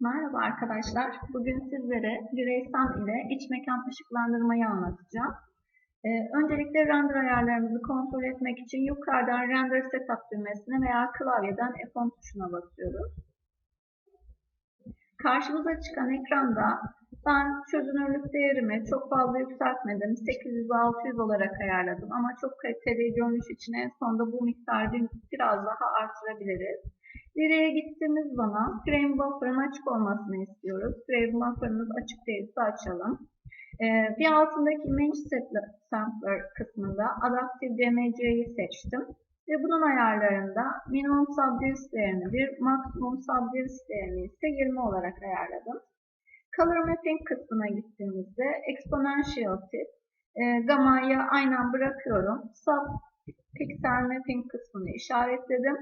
Merhaba arkadaşlar. Bugün sizlere Graysam ile iç mekan ışıklandırmayı anlatacağım. Ee, öncelikle render ayarlarımızı kontrol etmek için yukarıdan Render Setup düğmesine veya klavyeden F10 tuşuna basıyoruz. Karşımıza çıkan ekranda ben çözünürlük değerimi çok fazla yükseltmedim. 800-600 olarak ayarladım ama çok kaliteli görünüş için en sonunda bu miktarı biraz daha artırabiliriz. Nereye gittiğimiz zaman frame buffer'ın açık olmasını istiyoruz. Frame buffer'ımız açık değilse açalım. Ee, bir altındaki image sampler kısmında Adaptive DMC'yi seçtim. Ve bunun ayarlarında minimum subdivision değerini 1, maksimum subdivision değerini ise 20 olarak ayarladım. Color mapping kısmına gittiğimizde exponential tip, e, gamma'yı aynen bırakıyorum. Sub pixel mapping kısmını işaretledim.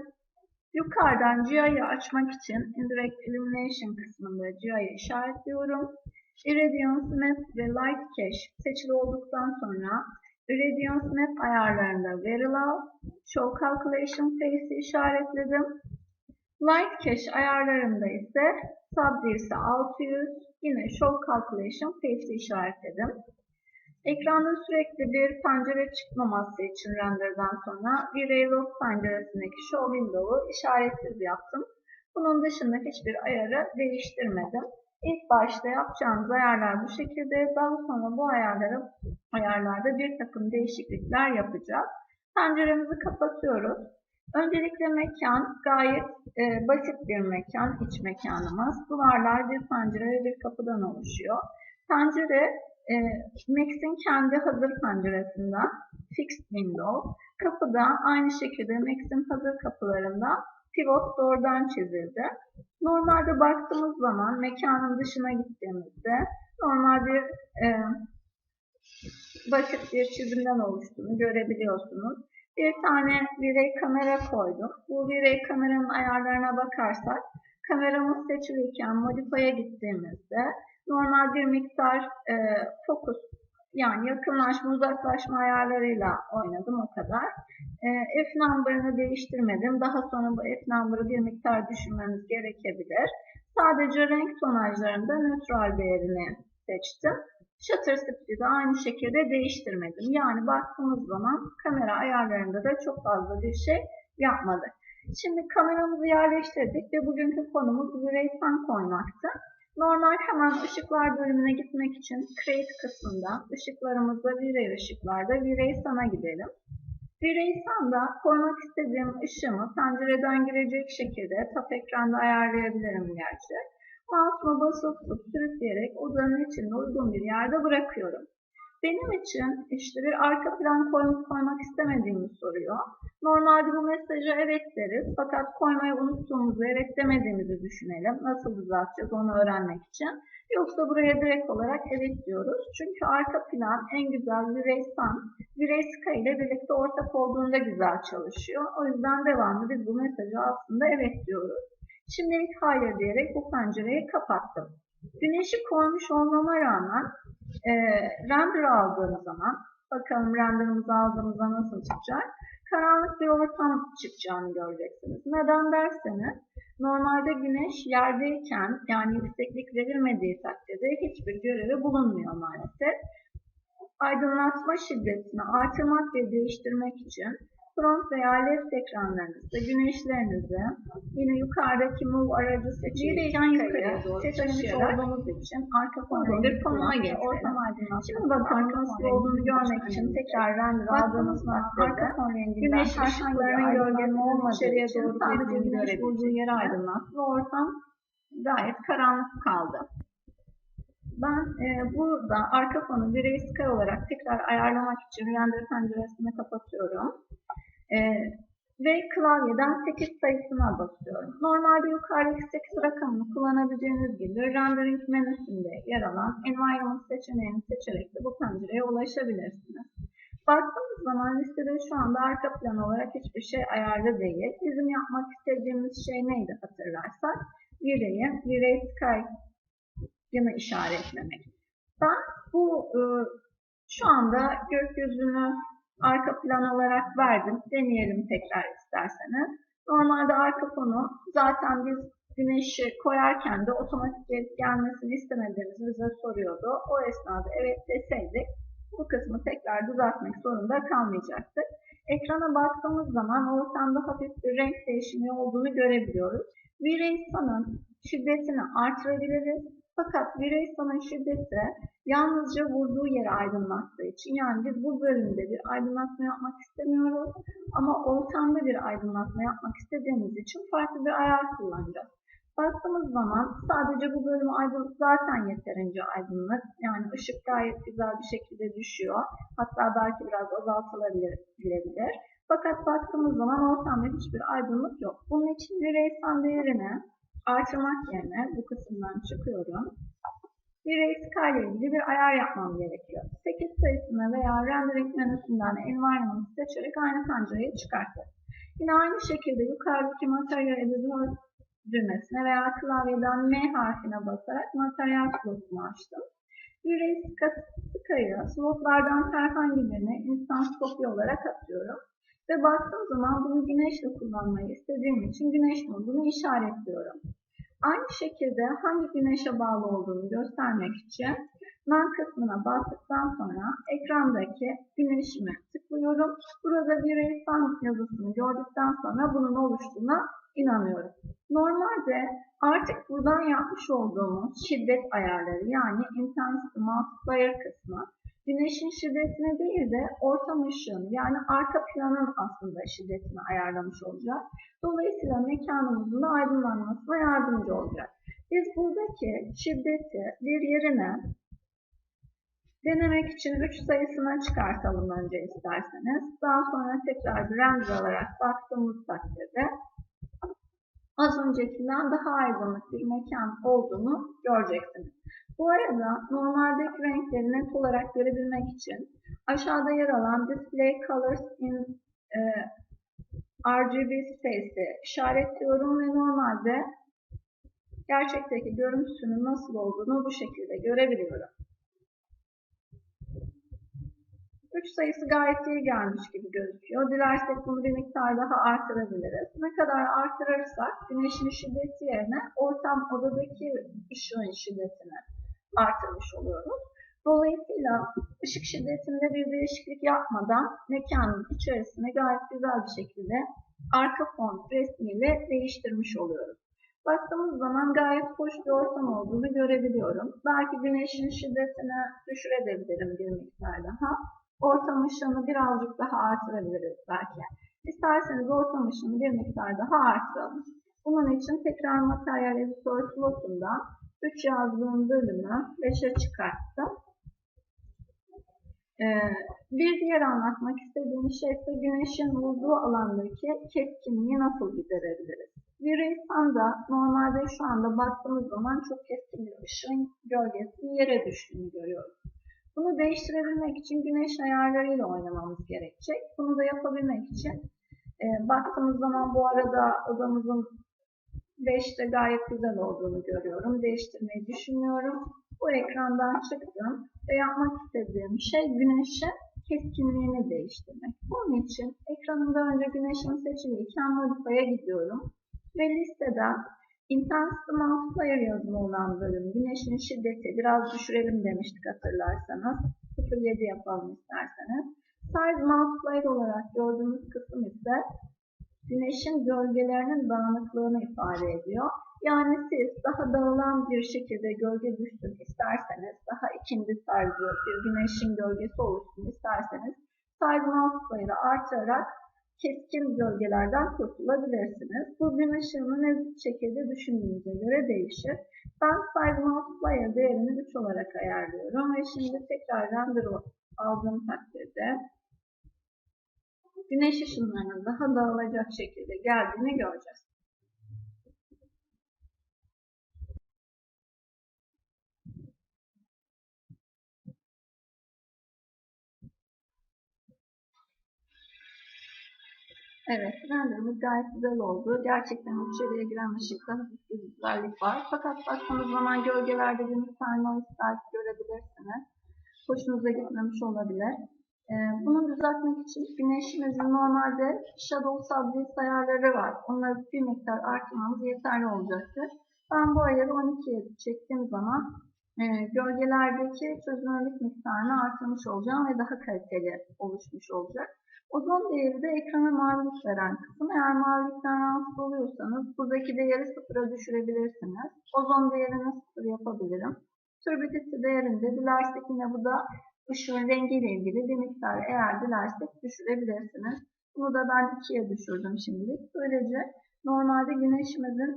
Yukarıdan GI'yi açmak için Indirect Illumination kısmında GI'yi işaretliyorum. Irradiance Map ve Light Cache seçili olduktan sonra Irradiance Map ayarlarında Very Low, Show Calculation Face'i işaretledim. Light Cache ayarlarında ise Subdivision 600, yine Show Calculation Face'i işaretledim. Ekranda sürekli bir pencere çıkmaması için renderden sonra bir Railroad penceresindeki Show Window'u işaretsiz yaptım. Bunun dışında hiçbir ayarı değiştirmedim. İlk başta yapacağımız ayarlar bu şekilde. Daha sonra bu ayarları, ayarlarda bir takım değişiklikler yapacağız. Penceremizi kapatıyoruz. Öncelikle mekan gayet e, basit bir mekan, iç mekanımız. Duvarlar bir pencere ve bir kapıdan oluşuyor. Pencere e, Max'in kendi hazır penceresinden Fixed Window. Kapıda aynı şekilde Max'in hazır kapılarında pivot doğrudan çizildi. Normalde baktığımız zaman mekanın dışına gittiğimizde normal bir e, basit bir çizimden oluştuğunu görebiliyorsunuz. Bir tane V-Ray kamera koydum. Bu V-Ray kameranın ayarlarına bakarsak kameramız seçiliyken Modify'a gittiğimizde normal bir miktar e, fokus yani yakınlaşma uzaklaşma ayarlarıyla oynadım o kadar. E, F number'ını değiştirmedim. Daha sonra bu F number'ı bir miktar düşürmemiz gerekebilir. Sadece renk tonajlarında neutral değerini seçtim. Shutter speed'i de aynı şekilde değiştirmedim. Yani baktığımız zaman kamera ayarlarında da çok fazla bir şey yapmadık. Şimdi kameramızı yerleştirdik ve bugünkü konumuz Blu-ray koymaktı. Normal hemen ışıklar bölümüne gitmek için Create kısmında ışıklarımızda V-Ray ışıklarda V-Ray Sun'a gidelim. V-Ray Sun'da koymak istediğim ışığımı pencereden girecek şekilde tap ekranda ayarlayabilirim gerçi. Mouse'uma basıp tutup sürükleyerek odanın içinde uygun bir yerde bırakıyorum. Benim için işte bir arka plan koymak, koymak istemediğimi soruyor. Normalde bu mesajı evet deriz fakat koymayı unuttuğumuzu evet demediğimizi düşünelim. Nasıl düzelteceğiz onu öğrenmek için. Yoksa buraya direkt olarak evet diyoruz. Çünkü arka plan en güzel Vireysan, Vireyska ile birlikte ortak olduğunda güzel çalışıyor. O yüzden devamlı biz bu mesajı aslında evet diyoruz. Şimdilik hayır diyerek bu pencereyi kapattım. Güneşi koymuş olmama rağmen e, render aldığım zaman bakalım renderımızı aldığımızda nasıl çıkacak? Karanlık bir ortam çıkacağını göreceksiniz. Neden derseniz normalde güneş yerdeyken yani yükseklik verilmediği takdirde hiçbir görevi bulunmuyor maalesef. Aydınlatma şiddetini artırmak ve değiştirmek için front veya left ekranlarınızda güneşlerinizi yine yukarıdaki move aracı seçilirken yukarıya doğru olduğunuz için arka fonu bir konuma getirelim. Şimdi bakın nasıl olduğunu görmek için tekrar render aldığınız arka fon renginden güneş ışıklarının gölgemi olmadığı için sadece güneş vurduğu yeri aydınlattı ve ortam gayet karanlık kaldı. Ben e, burada arka fonu Gray Sky olarak tekrar ayarlamak için render penceresini kapatıyorum. E, ve klavyeden 8 sayısına basıyorum. Normalde yukarıdaki 8 rakamını kullanabileceğiniz gibi rendering menüsünde yer alan environment seçeneğini seçerek de bu pencereye ulaşabilirsiniz. Baktığımız zaman listede şu anda arka plan olarak hiçbir şey ayarlı değil. Bizim yapmak istediğimiz şey neydi hatırlarsak? Virey'i, Virey Sky yana işaretlemek. Ben bu e, şu anda gökyüzünü arka plan olarak verdim. Deneyelim tekrar isterseniz. Normalde arka fonu zaten biz güneşi koyarken de otomatik gelmesini istemediğimizi bize soruyordu. O esnada evet deseydik bu kısmı tekrar düzeltmek zorunda kalmayacaktık. Ekrana baktığımız zaman ortamda hafif bir renk değişimi olduğunu görebiliyoruz. Vireysanın şiddetini artırabiliriz. Fakat Vireysanın şiddeti yalnızca vurduğu yeri aydınlattığı için yani biz bu bölümde bir aydınlatma yapmak istemiyoruz ama ortamda bir aydınlatma yapmak istediğimiz için farklı bir ayar kullanacağız. Baktığımız zaman sadece bu bölümü aydınlık zaten yeterince aydınlık. Yani ışık gayet güzel bir şekilde düşüyor. Hatta belki biraz azaltılabilir. Fakat baktığımız zaman ortamda hiçbir aydınlık yok. Bunun için reysan değerini artırmak yerine bu kısımdan çıkıyorum. İle ilgili bir ayar yapmam gerekiyor. 8 sayısını veya rendering menüsünden environment seçerek aynı pencereyi çıkartırım. Yine aynı şekilde yukarıdaki materyal editor düğmesine veya klavyeden M harfine basarak materyal slotunu açtım. Yüreği sıkayı slotlardan herhangi birine instans kopya olarak atıyorum. Ve baktığım zaman bunu güneşle kullanmayı istediğim için güneş modunu işaretliyorum. Aynı şekilde hangi güneşe bağlı olduğunu göstermek için None kısmına bastıktan sonra ekrandaki güneşimi tıklıyorum. Burada bir insan yazısını gördükten sonra bunun oluştuğuna inanıyorum. Normalde artık buradan yapmış olduğumuz şiddet ayarları yani intensity multiplier kısmı güneşin şiddetine değil de ortam ışığını yani arka planın aslında şiddetini ayarlamış olacak. Dolayısıyla mekanımızın aydınlanmasına yardımcı olacak. Biz buradaki şiddeti bir yerine denemek için 3 sayısına çıkartalım önce isterseniz. Daha sonra tekrar bir render alarak baktığımız takdirde az öncekinden daha aydınlık bir mekan olduğunu göreceksiniz. Bu arada normaldeki renkleri net olarak görebilmek için aşağıda yer alan Display Colors in e, RGB Space'i işaretliyorum ve normalde gerçekteki görüntüsünün nasıl olduğunu bu şekilde görebiliyorum. 3 sayısı gayet iyi gelmiş gibi gözüküyor. Dilersek bunu bir miktar daha artırabiliriz. Ne kadar artırırsak güneşin şiddeti yerine ortam odadaki ışığın şiddetini artırmış oluyoruz. Dolayısıyla ışık şiddetinde bir değişiklik yapmadan mekanın içerisine gayet güzel bir şekilde arka fon resmiyle değiştirmiş oluyoruz. Baktığımız zaman gayet hoş bir ortam olduğunu görebiliyorum. Belki güneşin şiddetini düşürebilirim bir miktar daha. Ortam ışığını birazcık daha artırabiliriz belki. İsterseniz ortam ışığını bir miktar daha artıralım. Bunun için tekrar materyal editör slotundan 3 yazdığım bölümü 5'e çıkarttım. Ee, bir diğer anlatmak istediğim şey ise güneşin vurduğu alandaki keskinliği nasıl giderebiliriz? Bir insanda normalde şu anda baktığımız zaman çok keskin bir ışığın gölgesinin yere düştüğünü görüyoruz. Bunu değiştirebilmek için güneş ayarlarıyla oynamamız gerekecek. Bunu da yapabilmek için e, baktığımız zaman bu arada odamızın 5'te gayet güzel olduğunu görüyorum. Değiştirmeyi düşünmüyorum. Bu ekrandan çıktım ve yapmak istediğim şey güneşin keskinliğini değiştirmek. Bunun için ekranımda önce güneşin seçiliyken Modify'a gidiyorum. Ve listeden Intensity Multiplier yazılı olan bölüm güneşin şiddeti biraz düşürelim demiştik hatırlarsanız. 0.7 yapalım isterseniz. Size Multiplier olarak gördüğümüz kısım ise güneşin gölgelerinin dağınıklığını ifade ediyor. Yani siz daha dağılan bir şekilde gölge düşsün isterseniz, daha ikindi tarzı bir güneşin gölgesi oluşsun isterseniz, size multiplier'ı artırarak keskin gölgelerden kurtulabilirsiniz. Bu gün ışığını ne şekilde düşündüğünüze göre değişir. Ben size multiplier değerini 3 olarak ayarlıyorum ve şimdi tekrar render aldığım takdirde güneş ışınlarının daha dağılacak şekilde geldiğini göreceğiz. Evet, renderimiz gayet güzel oldu. Gerçekten içeriye giren ışıkta hafif bir güzellik var. Fakat baktığımız zaman gölgelerde bir miktar noise belki görebilirsiniz. Hoşunuza gitmemiş olabilir. Ee, bunu düzeltmek için güneşimizin normalde shadow subdisk ayarları var. Onları bir miktar artırmamız yeterli olacaktır. Ben bu ayarı 12'ye çektiğim zaman e, gölgelerdeki çözünürlük miktarını artırmış olacağım ve daha kaliteli oluşmuş olacak. Ozon değeri de ekrana mavilik veren kısım. Eğer mavilikten rahatsız oluyorsanız buradaki değeri sıfıra düşürebilirsiniz. Ozon değerini sıfır yapabilirim. Turbidity değerinde dilersek yine bu da ışığın rengiyle ilgili bir miktar eğer dilersek düşürebilirsiniz. Bunu da ben 2'ye düşürdüm şimdilik. Böylece normalde güneşimizin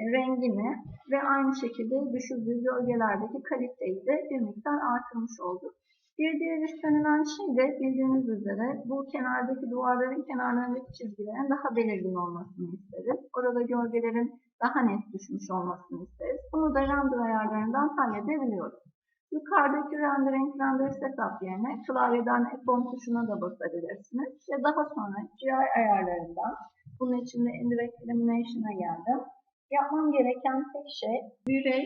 e, rengini ve aynı şekilde düşürdüğü gölgelerdeki kaliteyi de bir miktar artırmış olduk. Bir diğer istenilen şey de bildiğiniz üzere bu kenardaki duvarların kenarlarındaki çizgilerin daha belirgin olmasını isteriz. Orada gölgelerin daha net düşmüş olmasını isteriz. Bunu da render ayarlarından halledebiliyoruz. Yukarıdaki rendering render setup yerine klavyeden F10 tuşuna da basabilirsiniz. Ve daha sonra GI ayarlarından bunun için de Indirect Illumination'a geldim. Yapmam gereken tek şey Bürey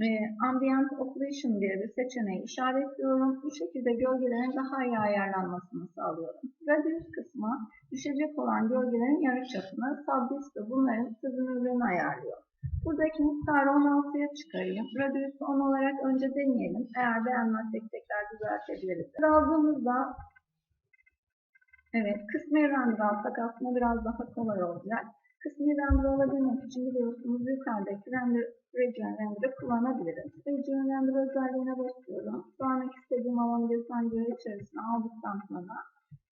ve Ambient Occlusion diye bir seçeneği işaretliyorum. Bu şekilde gölgelerin daha iyi ayarlanmasını sağlıyorum. Radius kısmı düşecek olan gölgelerin yarıçapını, Subdisk de bunların çözünürlüğünü ayarlıyor. Buradaki miktarı 16'ya çıkarayım. Radius'u 10 olarak önce deneyelim. Eğer beğenmezsek tekrar düzeltebiliriz. Aldığımızda evet kısmi render alsak aslında biraz daha kolay olacak. Kısmi render olabilmek için biliyorsunuz yukarıdaki render region render'ı kullanabiliriz. Region render özelliğine basıyorum. Görmek istediğim alanı pencere içerisine aldıktan sonra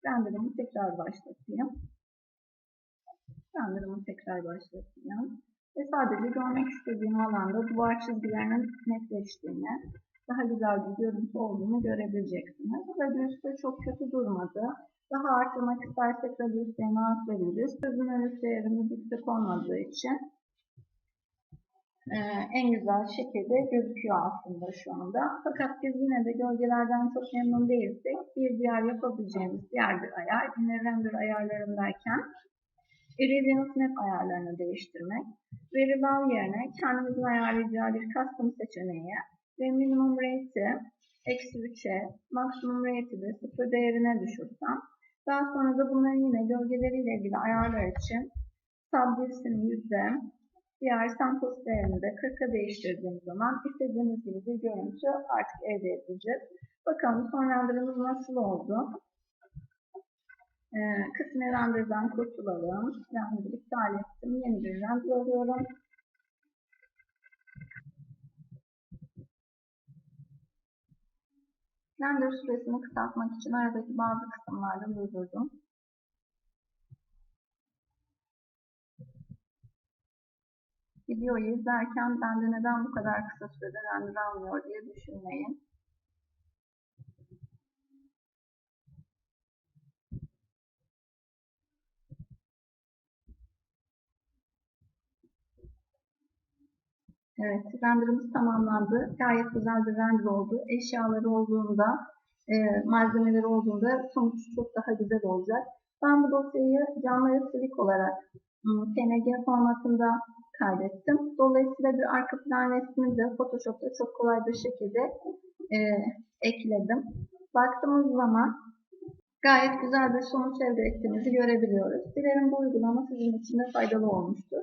render'ımı tekrar başlatayım. Render'ımı tekrar başlatayım. Ve sadece görmek istediğim alanda duvar çizgilerinin netleştiğini, daha güzel bir görüntü olduğunu görebileceksiniz. Radius de çok kötü durmadı. Daha artırmak istersek radius değerini arttırabiliriz. Çözünürlük değerimiz yüksek olmadığı için e, en güzel şekilde gözüküyor aslında şu anda. Fakat biz yine de gölgelerden çok memnun değilsek bir diğer yapabileceğimiz diğer bir ayar yine render ayarlarındayken Iridium Snap ayarlarını değiştirmek, lav yerine kendimizin ayarlayacağı bir custom seçeneği ve minimum rate'i eksi 3'e, maksimum rate'i de 0 değerine düşürsem, daha sonra da bunların yine gölgeleriyle ilgili ayarlar için subdivision yüzde, diğer samples değerini de 40'a değiştirdiğim zaman istediğimiz gibi bir görüntü artık elde edeceğiz. Bakalım son renderimiz nasıl oldu? Ee, kısmi render'dan kurtulalım. Render iptal ettim. Yeni bir render alıyorum. Render süresini kısaltmak için aradaki bazı kısımlarda durdurdum. Videoyu izlerken bende neden bu kadar kısa sürede render almıyor diye düşünmeyin. Evet, renderımız tamamlandı. Gayet güzel bir render oldu. Eşyaları olduğunda, e, malzemeleri olduğunda sonuç çok daha güzel olacak. Ben bu dosyayı canlı silik olarak PNG formatında kaydettim. Dolayısıyla bir arka plan resmini de Photoshop'ta çok kolay bir şekilde e, ekledim. Baktığımız zaman gayet güzel bir sonuç elde ettiğimizi görebiliyoruz. Dilerim bu uygulama sizin için de faydalı olmuştur.